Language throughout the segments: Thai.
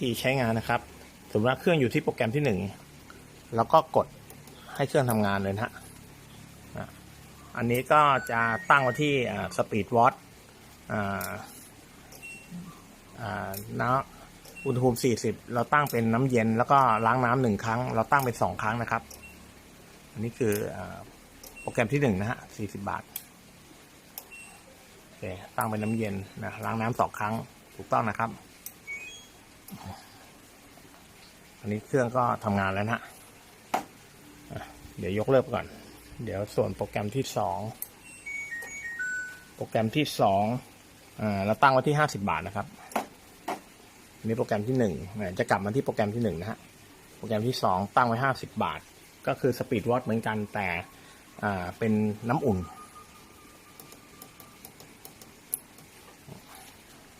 ธีใช้งานนะครับสมมติว่าเครื่องอยู่ที่โปรแกรมที่หนึ่งแล้วก็กดให้เครื่องทำงานเลยนะฮะอันนี้ก็จะตั้งไว้ที่สปีดวอตน้ำอุณหภูมิ 40 เราตั้งเป็นน้ำเย็น แล้วก็ล้างน้ำหนึ่งครั้ง เราตั้งเป็นสองครั้งนะครับ อันนี้คืออโปรแกรมที่หนึ่งนะฮะ 40 บาทโอเคตั้งเป็นน้ำเย็นนะล้างน้ำสองครั้งถูกต้องนะครับ อันนี้เครื่องก็ทำงานแล้วนะฮะเดี๋ยวยกเลิกก่อน เดี๋ยวส่วนโปรแกรมที่สองโปรแกรมที่สองเราตั้งไว้ที่ห้าสิบาทนะครับอันนี้โปรแกรมที่หนึ่งจะกลับมาที่โปรแกรมที่หนึ่งนะฮะโปรแกรมที่สองตั้งไว้ห้าสิบาท ก็คือสปีดวอตเหมือนกันแต่อ่าเป็นน้ำอุ่น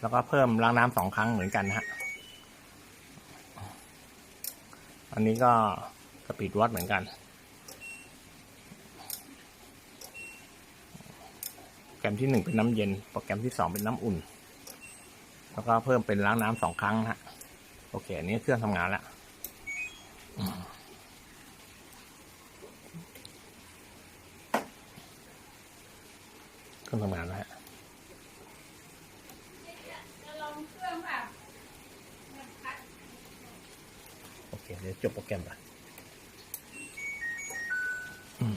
แล้วก็เพิ่มล้างน้ำสองครั้งเหมือนกันนะฮะ อันนี้ก็สปีดวอตเหมือนกัน โปรแกรมที่หนึ่งเป็นน้ำเย็น โปรแกรมที่สองเป็นน้ำอุ่น แล้วก็เพิ่มเป็นล้างน้ำสองครั้งนะฮะ โอเค อันนี้เครื่องทำงานแล้วเครื่องทำงานแล้วฮะลองเครื่องค่ะมันพัด โอ เคเดี๋ยวจบโปรแกรมไปอืม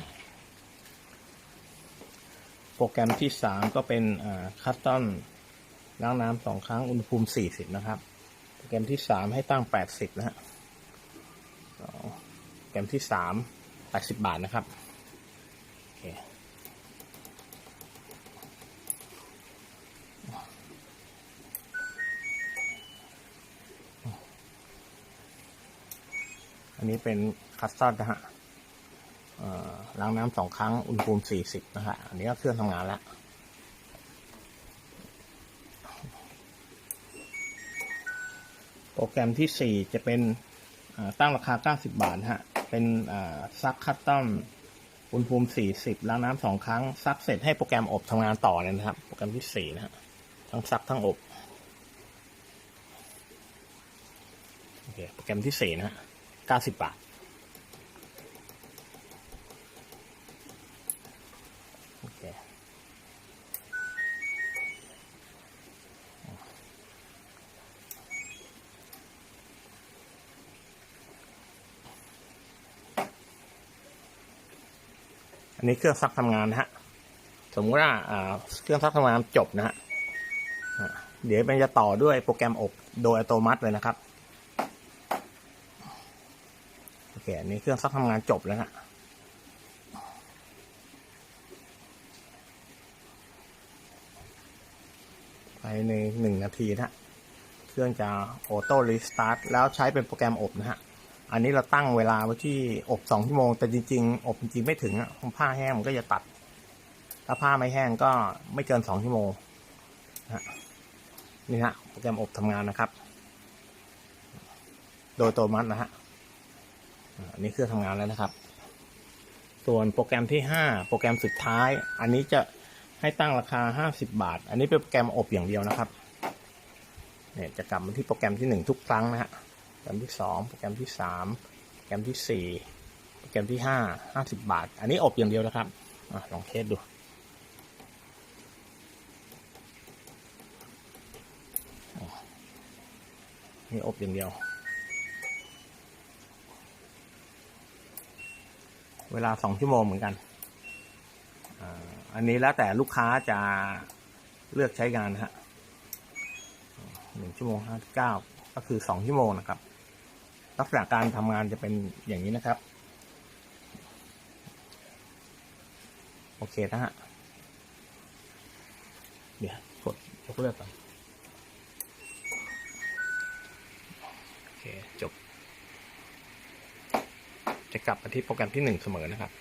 โปรแกรมที่สามก็เป็นคัสตอมล้างน้ำสองครั้งอุณหภูมิสี่สิบนะครับ โปรแกรมที่สามให้ตั้งแปดสิบนะฮะโปรแกรมที่สามแปดสิบบาทนะครับ อันนี้เป็นคัสตอมนะฮะล้างน้ำสองครั้ง อุณหภูมิสี่สิบนะฮะ อันนี้ก็เครื่องทำงานแล้ว โปรแกรมที่4จะเป็นตั้งราคา 90 บาทฮะ เป็นซักคัสตอมอุณหภูมิ40 ล้างน้ำสองครั้ง ซักเสร็จให้โปรแกรมอบทำงานต่อเลยนะครับ โปรแกรมที่4นะฮะ ทั้งซักทั้งอบ โอเค โปรแกรมที่4นะฮะ 90บาท โอเคอันนี้เครื่องซักทำงานนะฮะ สมมติว่าเครื่องซักทำงานจบนะฮะ เดี๋ยวมันจะต่อด้วยโปรแกรมอบโดยอัตโนมัติเลยนะครับ โอ เคอันนี้เครื่องซักทำงานจบแล้วนะภายในหนึ่งนาทีนะฮะเครื่องจะออโต้รีสตาร์ทแล้วใช้เป็นโปรแกรมอบนะฮะ อันนี้เราตั้งเวลาไว้ที่อบสองชั่วโมง แต่จริง ๆ อบจริงๆไม่ถึงอะผ้าแห้งมันก็จะตัด ถ้าผ้าไม่แห้งก็ไม่เกินสองชั่วโมงนะนี่ฮะโปรแกรมอบทำงานนะครับ โดยอัตมัตินะฮะ อันนี้เครื่องทำงานแล้วนะครับ ส่วนโปรแกรมที่ห้าโปรแกรมสุดท้าย อันนี้จะให้ตั้งราคาห้าสิบาท อันนี้เป็นโปรแกรมอบอย่างเดียวนะครับ เนี่ยจะกลับมาที่โปรแกรมที่หนึ่งทุกครั้งนะฮะ โปรแกรมที่สองโปรแกรมที่สามโปรแกรมที่สี่โปรแกรมที่ห้าห้าสิบบาท อันนี้อบอย่างเดียวนะครับอลองเทสดูนี่อบอย่างเดียว เวลาสองชั่วโมงเหมือนกัน อันนี้แล้วแต่ลูกค้าจะเลือกใช้งานนะฮะหนึ่งชั่วโมงห้าเก้าก็คือสองชั่วโมงนะครับ ลักษณะการทำงานจะเป็นอย่างนี้นะครับ โอเคนะฮะ เดี๋ยวกดยกเลิกก่อนโอเคจบ จะกลับมาที่โปรแกรมที่หนึ่งเสมอนะครับ